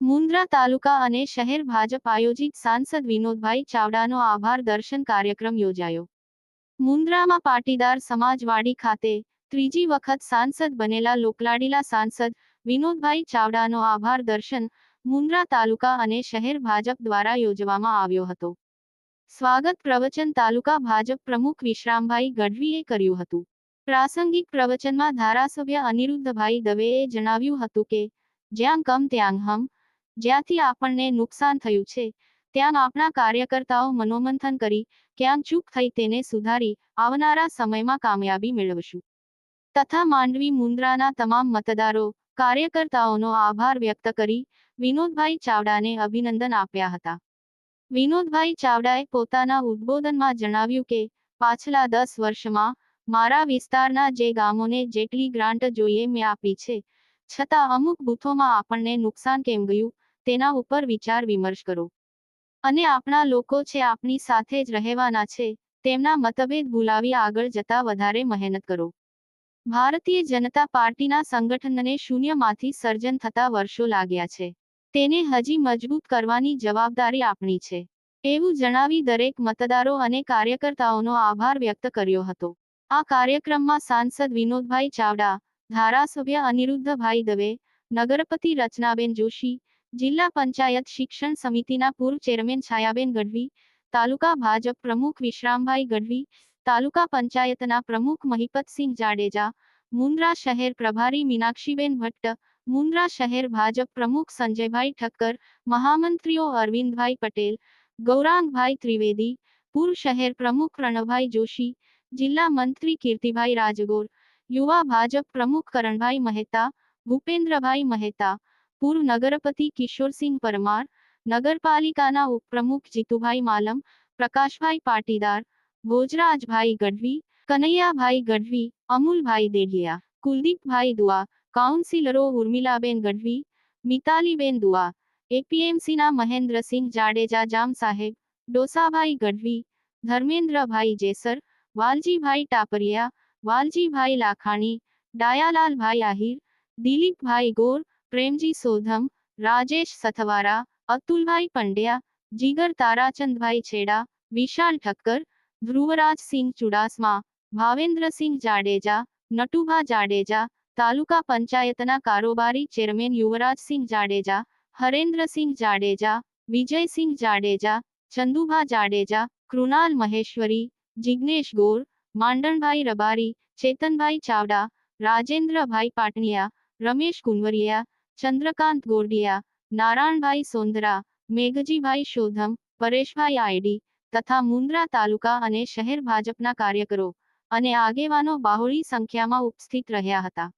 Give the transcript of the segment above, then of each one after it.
મુન્દ્રા તાલુકા અને શહેર ભાજપ આયોજિત સાંસદ વિનોદભાઈ ચાવડાનો આભાર દર્શન કાર્યક્રમ યોજાયો. મુન્દ્રામાં પાટીદાર સમાજવાડી ખાતે ત્રીજી વખત સાંસદ બનેલા લોકલાડીલા સાંસદ વિનોદભાઈ ચાવડાનો આભાર દર્શન મુન્દ્રા તાલુકા અને શહેર ભાજપ દ્વારા યોજવામાં આવ્યો હતો. સ્વાગત પ્રવચન તાલુકા ભાજપ પ્રમુખ વિશ્રામભાઈ ગઢવીએ કર્યું હતું. પ્રાસંગિક પ્રવચનમાં ધારાસભ્ય અનિરુદ્ધભાઈ દવેએ જણાવ્યું હતું કે, જ્યાં કમ ત્યાં હમ, જ્યાંથી આપણને નુકસાન થયું છે, ત્યાં આપણા કાર્યકર્તાઓ મનોમંથન કરી ક્યાંક ચૂક થઈ તેને સુધારી, આવનારા સમયમાં કામયાબી મેળવશું. તથા માંડવી મુન્દ્રાના તમામ મતદારો, કાર્યકર્તાઓનો આભાર વ્યક્ત કરી, વિનોદભાઈ ચાવડાને અભિનંદન આપ્યા હતા. વિનોદભાઈ ચાવડાએ પોતાના ઉદ્બોધનમાં જણાવ્યું કે, પાછલા દસ વર્ષમાં, મારા વિસ્તારના જે ગામોને જેટલી ગ્રાન્ટ જોઈએ મેં આપી છે. છતાં અમુક બૂથોમાં આપણને નુકસાન કેમ ગયું, તેના ઉપર વિચાર વિમર્શ કરો. અને આપણા લોકો છે આપણી સાથે જ રહેવાના છે, તેમના મતભેદ ભૂલાવી આગળ જતા વધારે મહેનત કરો. ભારતીય જનતા પાર્ટીના સંગઠનને શૂન્યમાંથી સર્જન થતા વર્ષો લાગ્યા છે. તેને હજી મજબૂત કરવાની જવાબદારી આપણી છે. એવું જણાવી દરેક મતદારો અને કાર્યકર્તાઓનો આભાર વ્યક્ત કર્યો હતો. આ કાર્યક્રમમાં સાંસદ વિનોદભાઈ ચાવડા, ધારાસભ્ય અનિરુદ્ધભાઈ દવે, નગરપતિ રચનાબેન જોશી, જિલ્લા પંચાયત શિક્ષણ સમિતિના પૂર્વ ચેરમેન છાયાબેન ગઢવી, તાલુકા ભાજપ પ્રમુખ વિશ્રામભાઈ ગઢવી, તાલુકા પંચાયતના પ્રમુખ મહિપતસિંહ જાડેજા, મુન્દ્રા શહેર પ્રભારી મીનાક્ષીબેન ભટ્ટ મુન્દ્રા શહેર ભાજપ પ્રમુખ સંજયભાઈ ઠક્કર, મહામંત્રીઓ અરવિંદભાઈ પટેલ, ગૌરાંગભાઈ ત્રિવેદી પૂર્વ શહેર પ્રમુખ પ્રણવભાઈ જોશી, જિલ્લા મંત્રી કીર્તિભાઈ રાજગોર, યુવા ભાજપ પ્રમુખ કરણભાઈ મહેતા, ભૂપેન્દ્રભાઈ મહેતા પૂર્વ નગરપતિ કિશોરસિંહ પરમાર, નગરપાલિકાના ઉપપ્રમુખ જીતુભાઈ માલમ, પ્રકાશભાઈ પાટીદાર, ભોજરાજભાઈ ગઢવી, કનૈયાભાઈ ગઢવી, અમુલભાઈ દેઢિયા, કુલદીપભાઈ દુઆ કાઉન્સિલરો ઉર્મિલાબેન ગઢવી, મિતાલીબેન દુઆ, એપીએમસીના મહેન્દ્રસિંહ જાડેજા, જામ સાહેબ, ડોસાભાઈ ગઢવી, ધર્મેન્દ્રભાઈ જેસર, વાલજીભાઈ ટાપરિયા, વાલજીભાઈ લાખાણી, ડાયાલાલભાઈ આહિર, દિલીપભાઈ ગોર, પ્રેમજી સોધમ, રાજેશ સથવારા, અતુલભાઈ પંડ્યા, જીગર તારાચંદભાઈ છેડા, વિશાલ ઠક્કર, ધ્રુવરાજસિંહ ચુડાસમા, ભાવેન્દ્રસિંહ જાડેજા, નટુભા જાડેજા તાલુકા પંચાયતના કારોબારી ચેરમેન યુવરાજસિંહ જાડેજા, હરેન્દ્રસિંહ જાડેજા, વિજયસિંહ જાડેજા, ચંદુભા જાડેજા, કૃણાલ મહેશ્વરી જિજ્ઞેશ ગોર, માંડણભાઈ રબારી, ચેતનભાઈ ચાવડા, રાજેન્દ્રભાઈ પાટણિયા, રમેશ કુંવરિયા, ચંદ્રકાંત ગોરડિયા, નારાયણભાઈ સોંદરા, મેઘજીભાઈ શોધમ, પરેશભાઈ આયડી તથા મુન્દ્રા તાલુકા અને શહેર ભાજપના કાર્યકરો અને આગેવાનો બાહોળી સંખ્યામાં ઉપસ્થિત રહ્યા હતા.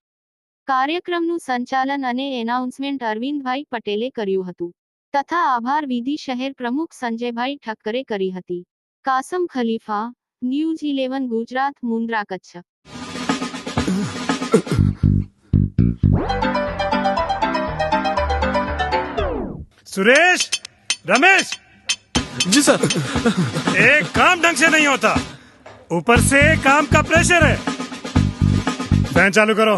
કાર્યક્રમનું સંચાલન અને એનાઉન્સમેન્ટ અરવિંદભાઈ પટેલે કર્યું હતું તથા આભાર વિધિ શહેર પ્રમુખ સંજયભાઈ ઠક્કરે કરી હતી Kasam Khalifa news eleven Gujarat Mundra Kutch Suresh Ramesh ji sir एक काम ढंग से नहीं होता ऊपर से काम का प्रेशर है फैन चालू करो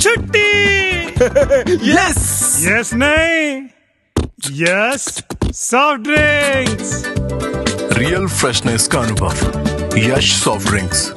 छुट्टी यस यस नहीं yes soft drinks real freshness का अनुभव यश सॉफ्ट ड्रिंक्स